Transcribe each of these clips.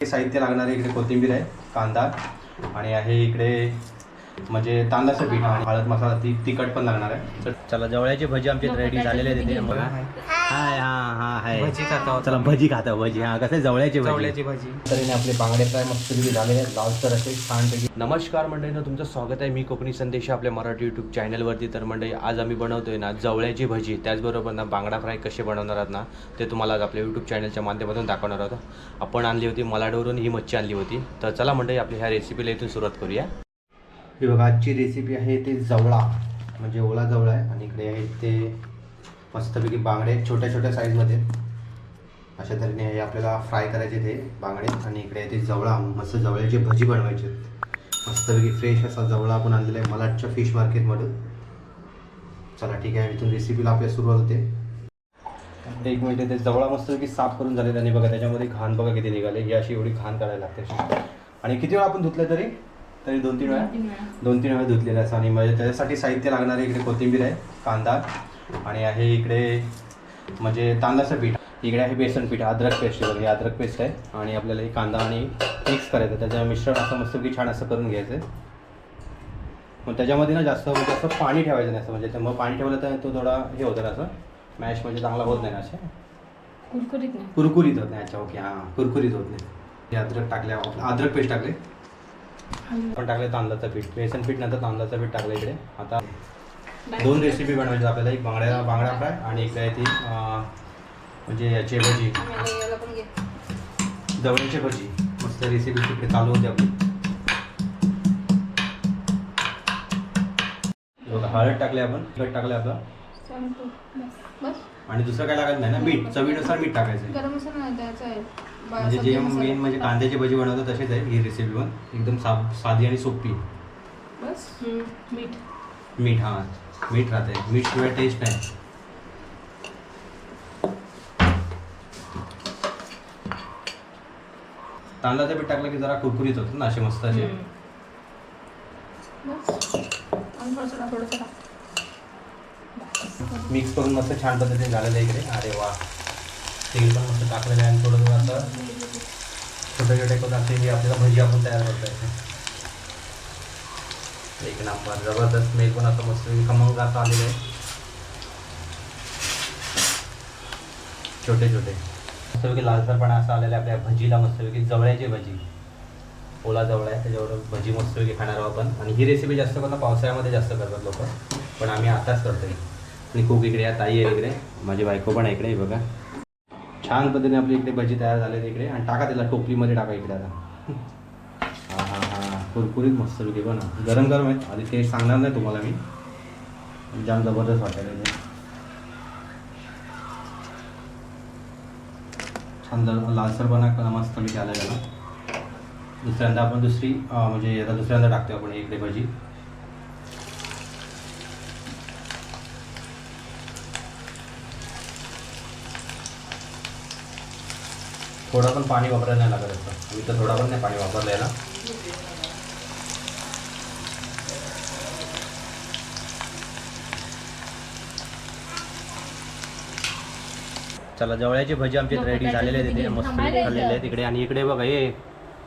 हे साहित्य लागणारे इकडे कोथिंबीर आहे कांदा आणि आहे इकडे म्हणजे तांदळाचं पीठ आणि हळद मसाला ती तिखट पण लागणार आहे. तर चला जवळची भजी आमची रेडी झालेली आहे तिथे बघा. हाय. हा हा हाय. भजी खाता चला भजी खाता भजी. हा कसं जवळची भजी. चवल्याची भाजी. तरीने आपले बांगडे फ्राय मस्तपैकी झालेले आहेत. लालसर असे छानपैकी. नमस्कार मंडळीनं तुमचं स्वागत आहे. मी कोकणी संदेश आपल्या मराठी यूट्यूब चॅनलवरती तर मंडळी आज आम्ही बनवतोय ना जवळ्याची भजी. त्याचबरोबर ना बांगडा फ्राय कसे बनवणार आहात ना ते तुम्हाला आज आपल्या यूट्यूब चॅनलच्या माध्यमातून दाखवणार आहोत. आपण आणली होती मलाडवरून ही मच्छी आणली होती. तर चला मंडळी आपली ह्या रेसिपीला इथून सुरुवात करूया. ही बघा आजची रेसिपी आहे ते जवळा. म्हणजे ओला जवळा आहे आणि इकडे आहे ते मस्तपैकी बांगडे छोट्या छोट्या साईजमध्ये अशा तऱ्हेने हे आपल्याला फ्राय करायचे ते बांगडे आणि इकडे आहे ते जवळा मस्त जवळ्याची भजी बनवायची. आहेत. मस्तपैकी फ्रेश असा जवळा आपण आणलेला आहे मलाडच्या फिश मार्केटमधून चला ठीक आहे इथून रेसिपीला आपल्या सुरुवात होते. एक मिनिट ते जवळा मस्तपैकी साफ करून झाले आणि बघा त्याच्यामध्ये घाण बघा किती निघाले ही अशी एवढी घाण काढायला लागते. आणि किती वेळा आपण धुतलं तरी? तरी दोन तीन वेळा. दोन तीन वेळा. धुतलेलं असं. आणि म्हणजे त्याच्यासाठी साहित्य लागणारे इकडे कोथिंबीर आहे कांदा. आणि आहे इकडे म्हणजे तांदळाचं पीठ. इकडे आहे बेसन पीठ अद्रक पेस्ट वगैरे अद्रक पेस्ट आहे. आणि आपल्याला हे कांदा आणि मिक्स करायचं त्याचं मिश्रण असं मस्तपैकी छान असं करून घ्यायचं आहे. मग त्याच्यामध्ये ना जास्त म्हणजे असं पाणी ठेवायचं नाही असं. म्हणजे मग पाणी ठेवलं तर तो थोडा हे होतं ना असं. मॅश म्हणजे चांगला होत नाही ना असे. कुरकुरीत कुरकुरीत होत नाही. अच्छा ओके. हां कुरकुरीत होत नाही. हे अद्रक टाकले अद्रक पेस्ट टाकले. आपण टाकले तांदळाचं पीठ. बेसन पीठ नंतर तांदळाचं पीठ टाकलं इकडे. आता दोन रेसिपी बनवायची आपल्याला. एक बांगड्या बांगडा फ्राय आणि इकडे आहे ती म्हणजे याची भजी. जवळची भजी. मस्त रेसिपी तिकडे चालू होती आपली. हळद टाकले आपण. तिखट टाकले आपलं. आणि दुसरं काय लागत नाही ना? मीठ. चवीनुसार मीठ टाकायचं गरम मसाला म्हणजे जे. मेन म्हणजे कांद्याची भजी बनवतो तसेच आहे ही रेसिपी पण. एकदम सा साधी आणि सोपी. बस मीठ. मीठ हां. मीठ राहते मीठ शिवाय टेस्ट नाही. तांदळाचं पीठ टाकलं की जरा कुरकुरीत होतं ना असे मस्त असे. मिक्स करून मस्त छान पद्धतीने झालेलं आहे इकडे. अरे वा. तेल पण मस्त टाकलेलं आहे आणि थोडं थोडं असं छोटे छोटे करून असे हे आपल्याला भजी आपण तयार करता येते एक नंबर जबरदस्त स्मेल पण असं मस्त खमंग असं आलेलं आहे. छोटे छोटे मस्तपैकी लालसरपणा असं आलेलं आहे आपल्या भजीला मस्तपैकी जवळ्याची भजी. ओला जवळ आहे त्याच्यावर भजी मस्तपैकी खाणार आहोत आपण. आणि ही रेसिपी जास्त करून पावसाळ्यामध्ये जास्त करतात लोक. पण आम्ही आताच करतोय. आणि खूप इकडे या ताई आहे इकडे. माझी बायको पण आहे इकडे बघा. छान पद्धतीने आपली इकडे भजी तयार झाली इकडे. आणि टाका त्याला टोपलीमध्ये टाका इकडे आता. हा हा हा. कुरकुरीत मस्त पैकी बना गरम गरम आहेत आधी ते सांगणार नाही तुम्हाला मी. जाम जबरदस्त वाटायला ते. छान लालसरपणा मस्त मी आला त्याला. दुसऱ्यांदा आपण दुसरी म्हणजे आता दुसऱ्यांदा टाकतो आपण इकडे भजी. थोडं पण पाणी वापरायला नाही लागत असतं मी तर थोडा पण नाही पाणी वापरलं याला चला जवळची भजी आमची रेडी झालेली आहे तिथे मस्त खाल्लेले आहे. तिकडे आणि इकडे बघा ये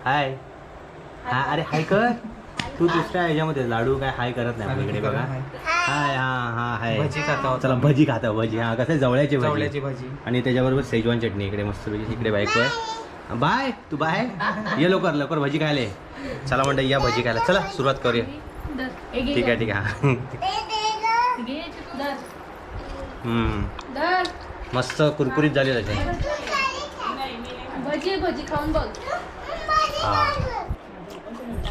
हाय. हा अरे हाय कर. तू दुसऱ्या ह्याच्यामध्ये लाडू काय हाय करत नाही इकडे बघा. हाय हा हा हाय. भजी खाता. चला भजी खाता भजी. हा कसं जवळची भजी. चवल्याची भाजी. आणि त्याच्याबरोबर सेजवान चटणी इकडे मस्त इकडे बायको आहे बाय तू बाय ये लवकर लवकर भजी खायला. ये. चला म्हणता या भजी खायला. चला सुरुवात करूया. हे ठीक आहे. ठीक आहे. हम्म. मस्त कुरकुरीत झाली त्याचे. भजी भजी खाऊन बघ. हा.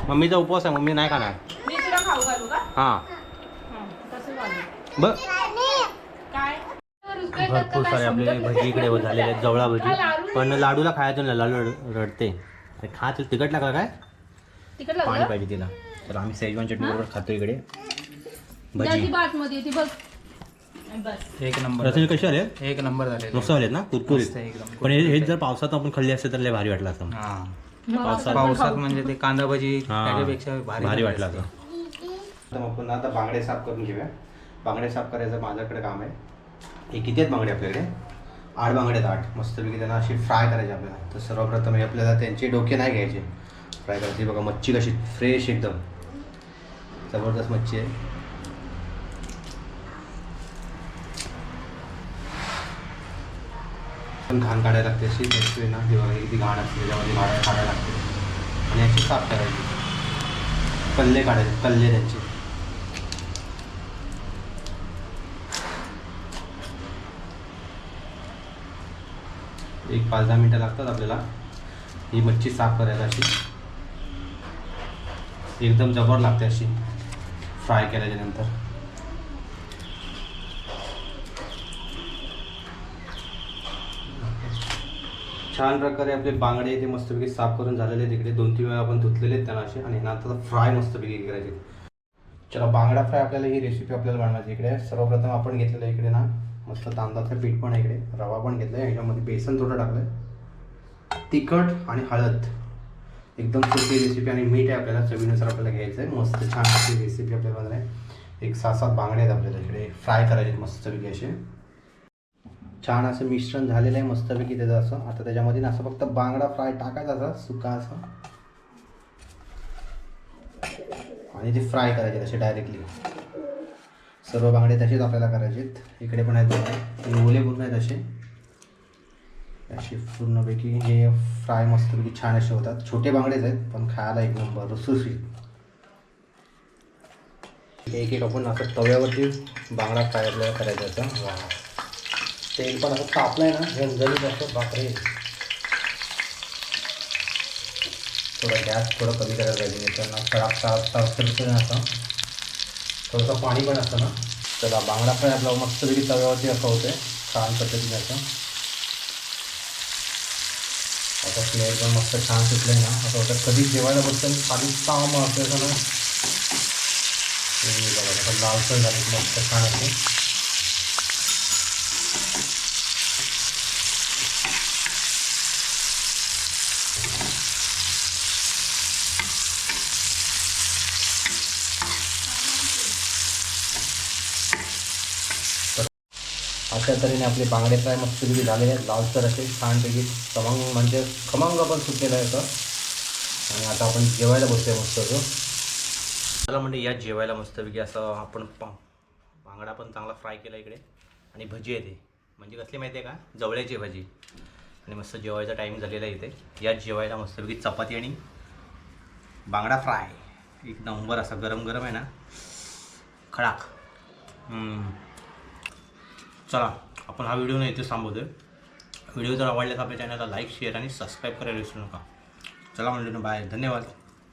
मम्मीचा उपवास आहे मम्मी नाही खाणार. मी तुला खाऊ घालू का? हां. कसं भरपूर सारे आपले भजी इकडे झालेले आहेत जवळा भजी. पण लाडूला खायचं नाही लाडू रड- रडते. अरे खा तू तिखट लागला काय? पाणी लागलं? पाहिजे तिला. तर आम्ही सेजवान चटणी बरोबर खातो इकडे. भजी. एक नंबर रसनी कशी आले एक नंबर झाले. मस्त आलेत ना कुरकुरीत. एकदम. पण हे हेच जर पावसात आपण खाल्ली असते तर लय भारी वाटलं असतं. हा. पावसात पावसात म्हणजे ते कांदा भजी. त्याच्यापेक्षा भारी वाटलं असते. असं तर आपण आता बांगडे साफ करून घेऊया. बांगडे साफ करायचं माझ्याकडे काम आहे. हे किती आहेत बांगडे आपल्याकडे? आठ बांगड्यात आठ. मस्तपैकी त्यांना अशी फ्राय करायची आपल्याला. तर सर्वप्रथम हे आपल्याला त्यांचे डोके नाही घ्यायचे. फ्राय करायची. बघा मच्छी कशी फ्रेश एकदम. जबरदस्त मच्छी आहे. पण घाण काढायला लागते अशी. मच्छी आहे ना. ही बघा किती घाण असते. त्याच्यामध्ये घाण काढायला लागते. आणि याची साफ करायची. कल्ले काढायचे. कल्ले त्यांचे. एक पाच दहा मिनटं लागतात आपल्याला. ही मच्छी साफ करायला अशी. एकदम जबर लागते अशी. फ्राय केल्याच्यानंतर. छान प्रकारे आपले बांगडे ते मस्तपैकी साफ करून झालेले आहेत तिकडे. दोन तीन वेळा आपण धुतलेले आहेत त्यांना असे आणि नंतर फ्राय मस्तपैकी करायचे चला बांगडा फ्राय आपल्याला ही रेसिपी आपल्याला बनवायची इकडे. सर्वप्रथम आपण घेतलेलं इकडे ना. मस्त तांदळाचं पीठ पण आहे इकडे रवा पण घेतला आहे ह्याच्यामध्ये बेसन थोडं टाकलं आहे तिखट आणि हळद. एकदम सोपी रेसिपी आणि मीठ आहे आपल्याला चवीनुसार आपल्याला घ्यायचं आहे मस्त छान अशी रेसिपी आपल्याला बनणार आहे एक सात सात बांगडे आहेत आपल्याला इकडे. फ्राय करायचे आहेत मस्तपैकी असे. छान असं मिश्रण झालेलं आहे मस्तपैकी त्याचं असं. आता त्याच्यामध्ये ना असं फक्त बांगडा फ्राय टाकायचा असा सुका असा. आणि ते फ्राय करायचे तसे डायरेक्टली सर्व बांगडे तसेच आपल्याला करायचे आहेत इकडे पण आहेत ओले पूर्ण आहेत असे. असे पूर्णपैकी हे फ्राय मस्तपैकी छान असे होतात. छोटे बांगडेच आहेत पण खायला एक नंबर. रुसुसीत एक एक आपण असं तव्यावरती बांगडा फ्राय आपल्याला करायचा होता वा तेल पण असं तापलं आहे ना झणझणीत असं. बापरे. थोडं गॅस थोडं कमी करायला पाहिजे नाही तर ना तळाक तळाक तळाक असं थोडंसं पाणी पण असतं ना. चला बांगडा फ्राय आपला मस्तपैकी तव्यावरती असं होते छान पद्धतीने असं. आता फ्लेवर पण मस्त छान सुटलं आहे ना. असं होतं कधी जेवायला बसतं खाली काम असं ना. बघा लालसर झाली मस्त छान असते अशा तऱ्हेने आपले बांगडे फ्राय मस्तपैकी झालेले आहेत. लालसर असे छानपैकी खमंग म्हणजे खमंग पण सुटलेला आहे आणि आता आपण जेवायला बसतोय मस्त तो चला म्हणजे या जेवायला मस्तपैकी असं आपण पा बांगडा पण चांगला फ्राय केला इकडे. आणि भजी आहे ते. म्हणजे कसली माहिती आहे का? जवळ्याची भजी. आणि मस्त जेवायचा टाईम झालेला आहे इथे. या जेवायला मस्तपैकी चपाती आणि बांगडा फ्राय एक नंबर असा गरम गरम आहे ना. खडाक हम्म. चला आपण हा व्हिडिओ नाही इथे थांबवतोय. व्हिडिओ जर आवडला तर आपल्या चॅनलला लाईक शेअर आणि सबस्क्राईब करायला विसरू नका. चला म्हणजे बाय. धन्यवाद.